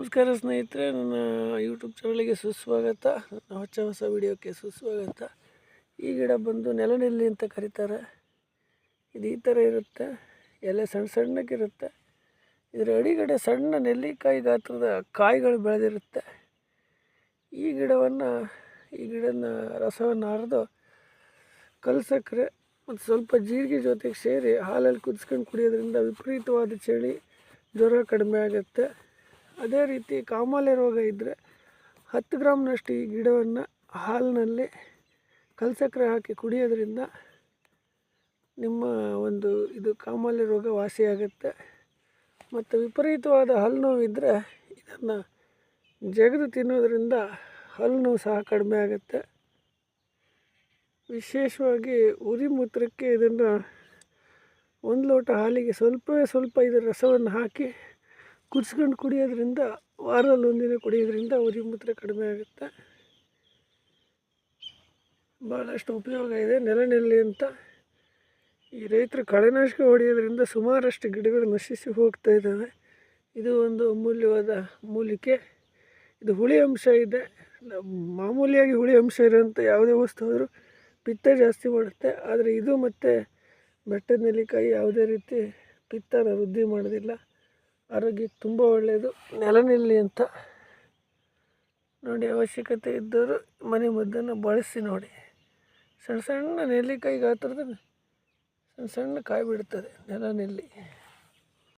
ನಮಸ್ಕಾರ ಸ್ನೇಹಿತರೆ, ನನ್ನ ಯೂಟ್ಯೂಬ್ ಚಾನಲ್ಗೆ ಸುಸ್ವಾಗತ, ನನ್ನ ಹೊಸ ಹೊಸ ವಿಡಿಯೋಕ್ಕೆ ಸುಸ್ವಾಗತ. ಈ ಗಿಡ ಬಂದು ನೆಲನೆಲ್ಲಿ ಅಂತ ಕರೀತಾರೆ. ಇದು ಈ ಥರ ಇರುತ್ತೆ. ಎಲೆ ಸಣ್ಣ ಸಣ್ಣಕ್ಕಿರುತ್ತೆ. ಇದರ ಅಡಿಗಡೆ ಸಣ್ಣ ನೆಲ್ಲಿಕಾಯಿ ಗಾತ್ರದ ಕಾಯಿಗಳು ಬೆಳೆದಿರುತ್ತೆ. ಈ ಗಿಡವನ್ನು, ಈ ಗಿಡನ ರಸವನ್ನು ಹರಿದು ಕಲ್ ಸಕ್ಕರೆ ಮತ್ತು ಸ್ವಲ್ಪ ಜೀರಿಗೆ ಜೊತೆಗೆ ಸೇರಿ ಹಾಲಲ್ಲಿ ಕುದಿಸ್ಕೊಂಡು ಕುಡಿಯೋದ್ರಿಂದ ವಿಪರೀತವಾದ ಚಳಿ, ಜ್ವರ ಕಡಿಮೆ ಆಗುತ್ತೆ. ಅದೇ ರೀತಿ ಕಾಮಾಲೆ ರೋಗ ಇದ್ದರೆ ಹತ್ತು ಗ್ರಾಮ್ನಷ್ಟು ಈ ಗಿಡವನ್ನು ಹಾಲಿನಲ್ಲಿ ಕಲ್ಸಕ್ಕರೆ ಹಾಕಿ ಕುಡಿಯೋದ್ರಿಂದ ನಿಮ್ಮ ಒಂದು ಇದು ಕಾಮಾಲೆ ರೋಗ ವಾಸಿಯಾಗುತ್ತೆ. ಮತ್ತು ವಿಪರೀತವಾದ ಹಲ್ಲು ನೋವು ಇದ್ದರೆ ಇದನ್ನು ಜಗದು ತಿನ್ನೋದ್ರಿಂದ ಹಲ್ಲು ನೋವು ಸಹ ಕಡಿಮೆ ಆಗುತ್ತೆ. ವಿಶೇಷವಾಗಿ ಉರಿ ಮೂತ್ರಕ್ಕೆ ಇದನ್ನು ಒಂದು ಲೋಟ ಹಾಲಿಗೆ ಸ್ವಲ್ಪವೇ ಸ್ವಲ್ಪ ಇದರ ರಸವನ್ನು ಹಾಕಿ ಕುದಿಸ್ಕೊಂಡು ಕುಡಿಯೋದ್ರಿಂದ, ವಾರದಲ್ಲಿ ಒಂದಿನ ಕುಡಿಯೋದ್ರಿಂದ ಉರಿ ಮೂತ್ರ ಕಡಿಮೆ ಆಗುತ್ತೆ. ಭಾಳಷ್ಟು ಉಪಯೋಗ ಇದೆ ನೆಲನೆಲ್ಲಿ ಅಂತ. ಈ ರೈತರು ಕಳೆನಾಶಕ ಹೊಡೆಯೋದ್ರಿಂದ ಸುಮಾರಷ್ಟು ಗಿಡಗಳು ನಶಿಸಿ ಹೋಗ್ತಾ ಇದ್ದಾವೆ. ಇದು ಒಂದು ಅಮೂಲ್ಯವಾದ ಮೂಲಿಕೆ. ಇದು ಹುಳಿ ಅಂಶ ಇದೆ. ಮಾಮೂಲಿಯಾಗಿ ಹುಳಿ ಅಂಶ ಇರೋಂಥ ಯಾವುದೇ ವಸ್ತು ಆದರೂ ಪಿತ್ತ ಜಾಸ್ತಿ ಮಾಡುತ್ತೆ. ಆದರೆ ಇದು ಮತ್ತು ಬೆಟ್ಟದ ನೆಲ್ಲಿಕಾಯಿ ಯಾವುದೇ ರೀತಿ ಪಿತ್ತನ ವೃದ್ಧಿ ಮಾಡೋದಿಲ್ಲ. ಆರೋಗ್ಯಕ್ಕೆ ತುಂಬ ಒಳ್ಳೆಯದು ನೆಲನೆಲ್ಲಿ ಅಂತ ನೋಡಿ ಅವಶ್ಯಕತೆ ಇದ್ದರೂ ಮನೆ ಮದ್ದನ್ನು ಬಳಸಿ ನೋಡಿ. ಸಣ್ಣ ಸಣ್ಣ ನೆಲ್ಲಿಕಾಯಿ ಗಾತ್ರದ ಸಣ್ಣ ಸಣ್ಣ ಕಾಯಿ ಬಿಡ್ತದೆ ನೆಲನೆಲ್ಲಿ